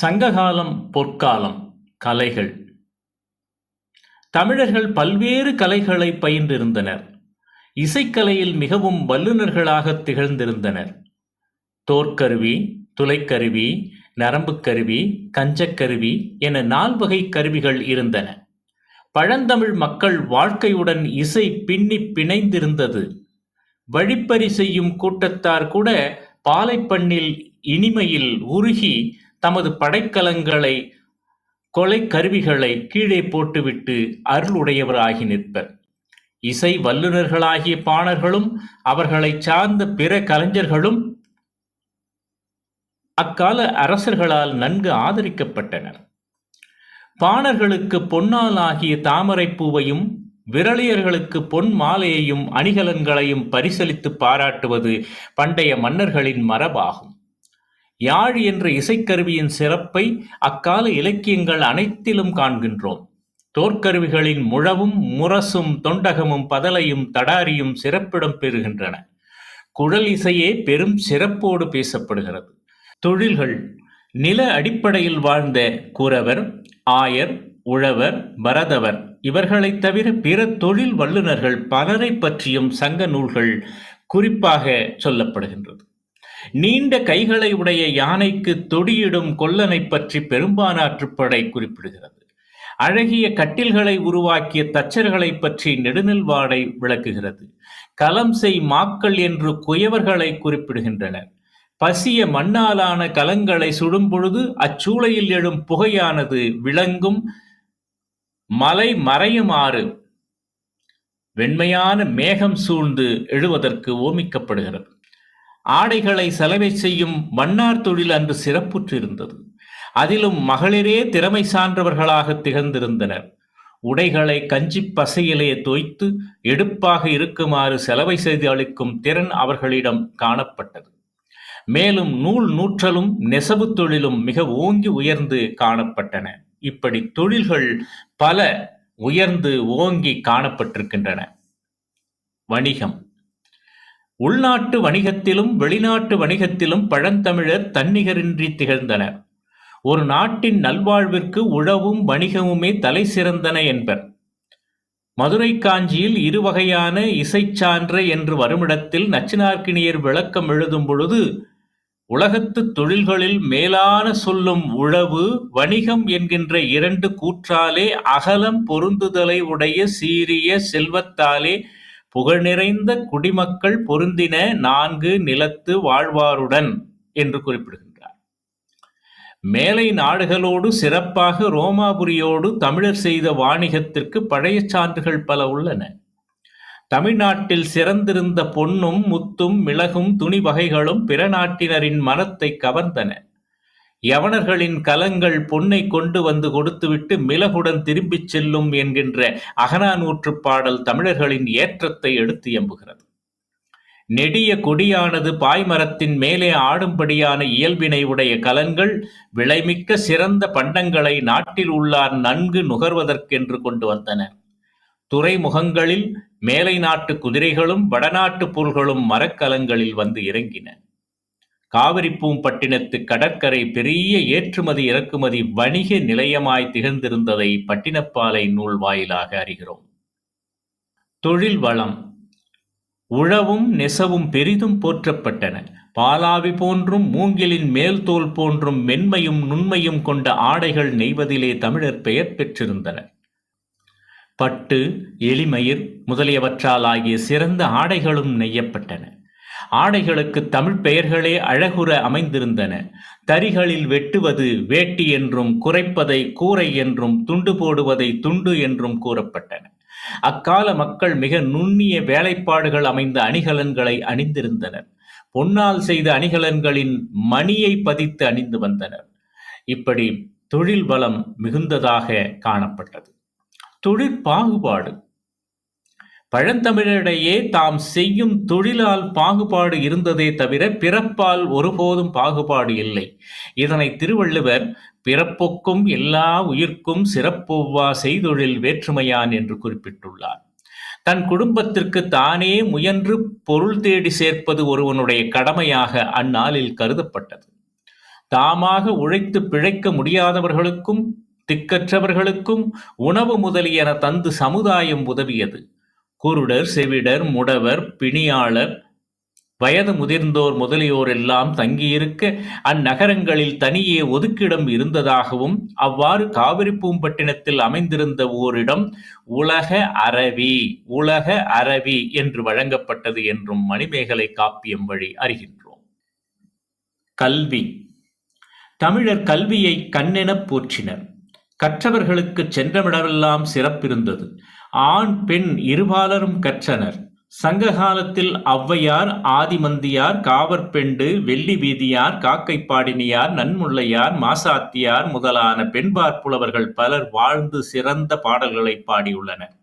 சங்ககாலம் பொற்காலம் கலைகள். தமிழர்கள் பல்வேறு கலைகளை பயின்றிருந்தனர். இசைக்கலையில் மிகவும் வல்லுநர்களாக திகழ்ந்திருந்தனர். தோற்கருவி துளைக்கருவி நரம்புக் கருவி கஞ்சக்கருவி என நால்வகை கருவிகள் இருந்தன. பழந்தமிழ் மக்கள் வாழ்க்கையுடன் இசை பின்னி பிணைந்திருந்தது. வழிப்பறி செய்யும் கூட்டத்தார் கூட பாலைப்பண்ணில் இனிமையில் உருகி தமது படைக்கலங்களை கொலை கருவிகளை கீழே போட்டுவிட்டு அருளுடையவராகி நிற்பர். இசை வல்லுநர்களாகிய பாணர்களும் அவர்களை சார்ந்த பிற கலைஞர்களும் அக்கால அரசர்களால் நன்கு ஆதரிக்கப்பட்டனர். பாணர்களுக்கு பொன்னால் ஆகிய தாமரைப் பூவையும் விரலியர்களுக்கு பொன் மாலையையும் அணிகலன்களையும் பரிசளித்து பாராட்டுவது பண்டைய மன்னர்களின் மரபாகும். யாழ் என்ற இசைக்கருவியின் சிறப்பை அக்கால இலக்கியங்கள் அனைத்திலும் காண்கின்றோம். தோற்கருவிகளின் முழவும் முரசும் தொண்டகமும் பதலையும் தடாரியும் சிறப்பிடம் பெறுகின்றன. குழல் இசையே பெரும் சிறப்போடு பேசப்படுகிறது. தொழில்கள். நில அடிப்படையில் வாழ்ந்த குறவர் ஆயர் உழவர் பரதவர் இவர்களைத் தவிர பிற தொழில் வல்லுநர்கள் பலரை பற்றியும் சங்க நூல்கள் குறிப்பாக சொல்லப்படுகின்றது. நீண்ட கைகளை உடைய யானைக்கு தொடியிடும் கொல்லனை பற்றி பெரும்பானாற்றுப்படை குறிப்பிடுகிறது. அழகிய கட்டில்களை உருவாக்கிய தச்சர்களை பற்றி நெடுநெல்வாடை விளக்குகிறது. கலம் செய் மாக்கள் என்று குயவர்களை குறிப்பிடுகின்றனர். பசிய மண்ணாலான கலங்களை சுடும் பொழுது அச்சூளையில் எழும் புகையானது விளங்கும் மலை மறையுமாறு வெண்மையான மேகம் சூழ்ந்து எழுவதற்கு ஓமிக்கப்படுகிறது. ஆடைகளை செலவை செய்யும் மன்னார் தொழில் அன்று சிறப்புற்றிருந்தது. அதிலும் மகளிரே திறமை சான்றவர்களாக திகழ்ந்திருந்தனர். உடைகளை கஞ்சி பசையிலே தோய்த்து எடுப்பாக இருக்குமாறு செலவை செய்து அளிக்கும் திறன் அவர்களிடம் காணப்பட்டது. மேலும் நூல் நூற்றலும் நெசவு தொழிலும் மிக ஓங்கி உயர்ந்து காணப்பட்டன. இப்படி தொழில்கள் பல உயர்ந்து ஓங்கி காணப்பட்டிருக்கின்றன. வணிகம். உள்நாட்டு வணிகத்திலும் வெளிநாட்டு வணிகத்திலும் பழந்தமிழர் தன்னிகரின்றி திகழ்ந்தனர். ஒரு நாட்டின் நல்வாழ்விற்கு உழவும் வணிகமுமே தலை சிறந்தன என்பர். மதுரை காஞ்சியில் இருவகையான சான்ற என்று வருமிடத்தில் நச்சினார்க்கினியர் விளக்கம் எழுதும் பொழுது உலகத்து தொழில்களில் மேலான சொல்லும் உழவு வணிகம் என்கின்ற இரண்டு கூற்றாலே அகலம் பொருந்துதலை உடைய சீரிய செல்வத்தாலே புகழ் நிறைந்த குடிமக்கள் பொருந்தின நான்கு நிலத்து வாழ்வாருடன் என்று குறிப்பிடுகின்றார். மேலை நாடுகளோடு சிறப்பாக ரோமாபுரியோடு தமிழர் செய்த வாணிகத்திற்கு பழைய சான்றுகள் பல உள்ளன. தமிழ்நாட்டில் சிறந்திருந்த பொன்னும் முத்தும் மிளகும் துணி வகைகளும் பிற நாட்டினரின் மனத்தை கவர்ந்தன. யவனர்களின் கலங்கள் பொன்னை கொண்டு வந்து கொடுத்துவிட்டு மிளகுடன் திரும்பிச் செல்லும் என்கின்ற அகனானூற்று பாடல் தமிழர்களின் ஏற்றத்தை எடுத்து எம்புகிறது. நெடிய கொடியானது பாய்மரத்தின் மேலே ஆடும்படியான இயல்பினை உடைய கலங்கள் விளைமிக்க சிறந்த பண்டங்களை நாட்டில் உள்ளார் நன்கு நுகர்வதற்கென்று கொண்டு வந்தனர் துறைமுகங்களில் மேலை நாட்டு குதிரைகளும் வடநாட்டு பொருள்களும் மரக்கலங்களில் வந்து இறங்கின. காவிரிப்பூம்பட்டினத்து கடற்கரை பெரிய ஏற்றுமதி இறக்குமதி வணிக நிலையமாய் திகழ்ந்திருந்ததை பட்டினப்பாலை நூல் வாயிலாக அறிகிறோம். தொழில் வளம். உழவும் நெசவும் பெரிதும் போற்றப்பட்டன. பாலாவி போன்றும் மூங்கிலின் மேல் தோல் போன்றும் மென்மையும் நுண்மையும் கொண்ட ஆடைகள் நெய்வதிலே தமிழர் பெயர் பெற்றிருந்தன. பட்டு எளிமயிர் முதலியவற்றால் ஆகிய சிறந்த ஆடைகளும் நெய்யப்பட்டன. ஆடைகளுக்கு தமிழ் பெயர்களே அழகுற அமைந்திருந்தன. தரிகளில் வெட்டுவது வேட்டி என்றும் குறைப்பதை கூரை என்றும் துண்டு போடுவதை துண்டு என்றும் கூறப்பட்டன. அக்கால மக்கள் மிக நுண்ணிய வேலைப்பாடுகள் அமைந்த அணிகலன்களை அணிந்திருந்தனர். பொன்னால் செய்த அணிகலன்களின் மணியை பதித்து அணிந்து வந்தனர். இப்படி தொழில் பலம் மிகுந்ததாக காணப்பட்டது. தொழிற்பாகுபாடு. பழந்தமிழரிடையே தாம் செய்யும் தொழிலால் பாகுபாடு இருந்ததே தவிர பிறப்பால் ஒருபோதும் பாகுபாடு இல்லை. இதனை திருவள்ளுவர் பிறப்புக்கும் எல்லா உயிர்க்கும் சிறப்புவா செய்தொழில் வேற்றுமையான் என்று குறிப்பிட்டுள்ளார். தன் குடும்பத்திற்கு தானே முயன்று பொருள் தேடி சேர்ப்பது ஒருவனுடைய கடமையாக அந்நாளில் கருதப்பட்டது. தாமாக உழைத்து பிழைக்க முடியாதவர்களுக்கும் திக்கற்றவர்களுக்கும் உணவு முதலியன தந்து சமுதாயம் உதவியது. குருடர் செவிடர் முடவர் பிணியாளர் வயது முதிர்ந்தோர் முதலியோர் எல்லாம் தங்கியிருக்க அந்நகரங்களில் தனியே ஒதுக்கிடம் இருந்ததாகவும் அவ்வாறு காவிரி பூம்பட்டினத்தில் அமைந்திருந்த ஓரிடம் உலக அரவி உலக அரவி என்று வழங்கப்பட்டது என்றும் மணிமேகலை காப்பியம் வழி அறிகின்றோம். கல்வி. தமிழர் கல்வியை கண்ணெனப் போற்றினர். கற்றவர்களுக்கு சென்றமிடமெல்லாம் சிறப்பிருந்தது. ஆண் பெண் இருபாலரும் கற்றனர். சங்க காலத்தில் ஔவையார் ஆதிமந்தியார் காவற்பெண்டு வெள்ளி வீதியார் காக்கைப்பாடினியார் நன்முள்ளையார் மாசாத்தியார் முதலான பெண்பார் புலவர்கள் பலர் வாழ்ந்து சிறந்த பாடல்களை பாடியுள்ளனர்.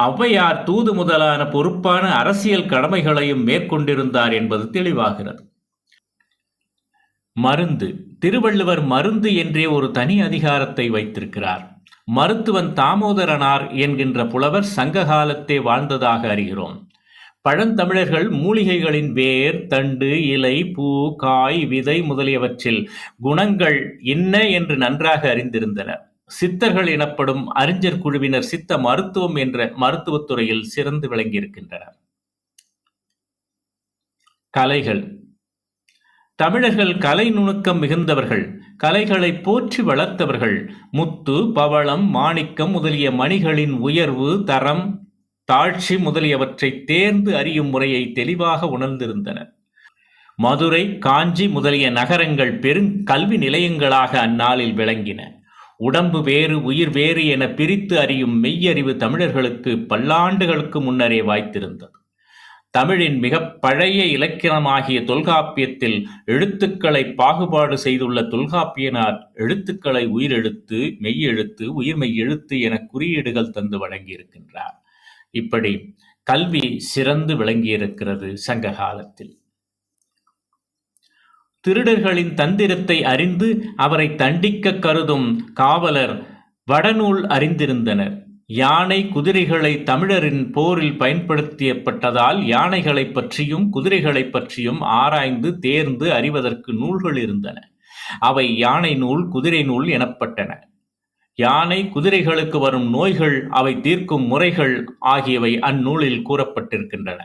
ஔவையார் தூது முதலான பொறுப்பான அரசியல் கடமைகளையும் மேற்கொண்டிருந்தார் என்பது தெளிவாகிறது. மருந்து. திருவள்ளுவர் மருந்து என்றே ஒரு தனி அதிகாரத்தை வைத்திருக்கிறார். மருத்துவன் தாமோதரனார் என்கின்ற புலவர் சங்க காலத்தே வாழ்ந்ததாக அறிகிறோம். பழந்தமிழர்கள் மூலிகைகளின் வேர் தண்டு இலை பூ காய் விதை முதலியவற்றில் குணங்கள் என்ன என்று நன்றாக அறிந்திருந்தனர் சித்தர்கள் எனப்படும் அறிஞர் குழுவினர் சித்த மருத்துவம் என்ற மருத்துவத்துறையில் சிறந்து விளங்கியிருக்கின்றனர். கலைகள். தமிழர்கள் கலை நுணுக்கம் மிகுந்தவர்கள் கலைகளை போற்றி வளர்த்தவர்கள் முத்து பவளம் மாணிக்கம் முதலிய மணிகளின் உயர்வு தரம் தாழ்ச்சி முதலியவற்றை தேர்ந்து அறியும் முறையை தெளிவாக உணர்ந்திருந்தனர் மதுரை காஞ்சி முதலிய நகரங்கள் பெருங்கல்வி நிலையங்களாக அந்நாளில் விளங்கின. உடம்பு வேறு உயிர் வேறு என பிரித்து அறியும் மெய்யறிவு தமிழர்களுக்கு பல்லாண்டுகளுக்கு முன்னரே வாய்த்திருந்தது. தமிழின் மிக பழைய இலக்கியமாகிய தொல்காப்பியத்தில் எழுத்துக்களை பாகுபாடு செய்துள்ள தொல்காப்பியனார் எழுத்துக்களை உயிரெழுத்து மெய்யெழுத்து உயிர்மெய் எழுத்து என குறியீடுகள் தந்து வழங்கியிருக்கின்றார். இப்படி கல்வி சிறந்து விளங்கியிருக்கிறது சங்க காலத்தில் திருடர்களின் தந்திரத்தை அறிந்து அவரை தண்டிக்க கருதும் காவலர் வடநூல் அறிந்திருந்தனர். யானை குதிரைகளை தமிழரின் போரில் பயன்படுத்தியப்பட்டதால் யானைகளைப் பற்றியும் குதிரைகளைப் பற்றியும் ஆராய்ந்து தேர்ந்து அறிவதற்கு நூல்கள் இருந்தன. அவை யானை நூல் குதிரை நூல் எனப்பட்டன. யானை குதிரைகளுக்கு வரும் நோய்கள் அவை தீர்க்கும் முறைகள் ஆகியவை அந்நூலில் கூறப்பட்டிருக்கின்றன.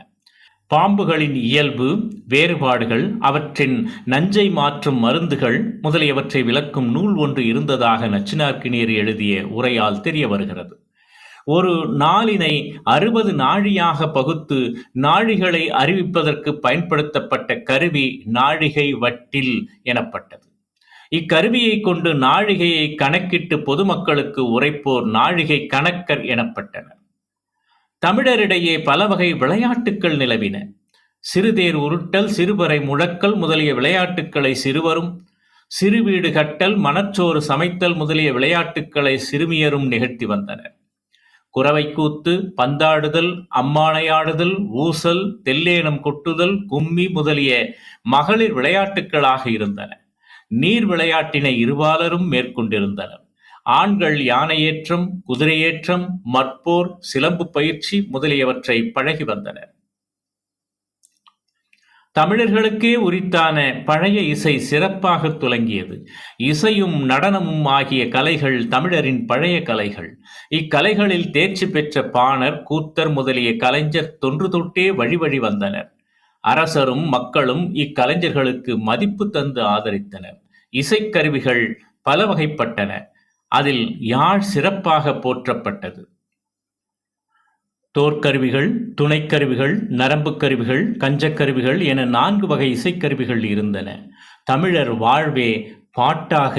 பாம்புகளின் இயல்பு வேறுபாடுகள் அவற்றின் நஞ்சை மாற்றும் மருந்துகள் முதலியவற்றை விளக்கும் நூல் ஒன்று இருந்ததாக நச்சினார்க்கினியர் எழுதிய உரையால் தெரிய வருகிறது. ஒரு நாளினை அறுபது நாழியாக பகுத்து நாழிகளை அறிவிப்பதற்கு பயன்படுத்தப்பட்ட கருவி நாழிகை வட்டில் எனப்பட்டது. இக்கருவியை கொண்டு நாழிகையை கணக்கிட்டு பொதுமக்களுக்கு உரைப்போர் நாழிகை கணக்கர் எனப்பட்டனர். தமிழரிடையே பல வகை விளையாட்டுக்கள் நிலவின. சிறுதேர் உருட்டல் சிறுபறை முழக்கல் முதலிய விளையாட்டுக்களை சிறுவரும் சிறுவீடு கட்டல் மணச்சோறு சமைத்தல் முதலிய விளையாட்டுக்களை சிறுமியரும் நிகழ்த்தி வந்தனர். குறவை கூத்து பந்தாடுதல் அம்மானையாடுதல் ஊசல் தெல்லேனம் கொட்டுதல் கும்மி முதலிய மகளிர் விளையாட்டுக்களாக இருந்தன. நீர் விளையாட்டினை இருபாலரும் மேற்கொண்டிருந்தனர். ஆண்கள் யானையேற்றம் குதிரையேற்றம் மற்போர் சிலம்பு பயிற்சி முதலியவற்றை பழகி வந்தனர். தமிழர்களுக்கே உரித்தான பழைய இசை சிறப்பாக துலங்கியது. இசையும் நடனமும் ஆகிய கலைகள் தமிழரின் பழைய கலைகள். இக்கலைகளில் தேர்ச்சி பெற்ற பாணர் கூத்தர் முதலிய கலைஞர் தொன்று தொட்டே வழி வழி வந்தனர். அரசரும் மக்களும் இக்கலைஞர்களுக்கு மதிப்பு தந்து ஆதரித்தனர். இசைக்கருவிகள் பல வகைப்பட்டன அதில் யாழ் சிறப்பாக போற்றப்பட்டது. தோற்கருவிகள் துணைக்கருவிகள் நரம்புக் கருவிகள் கஞ்சக்கருவிகள் என நான்கு வகை இசைக்கருவிகள் இருந்தன. தமிழர் வாழ்வே பாட்டாக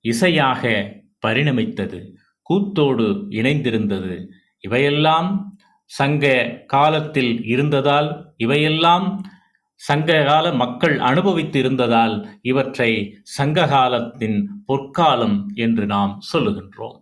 இசையாக பரிணமித்தது. கூத்தோடு இணைந்திருந்தது. இவையெல்லாம் சங்க காலத்தில் இருந்ததால் இவையெல்லாம் சங்ககால மக்கள் அனுபவித்து இருந்ததால் இவற்றை சங்ககாலத்தின் பொற்காலம் என்று நாம் சொல்லுகின்றோம்.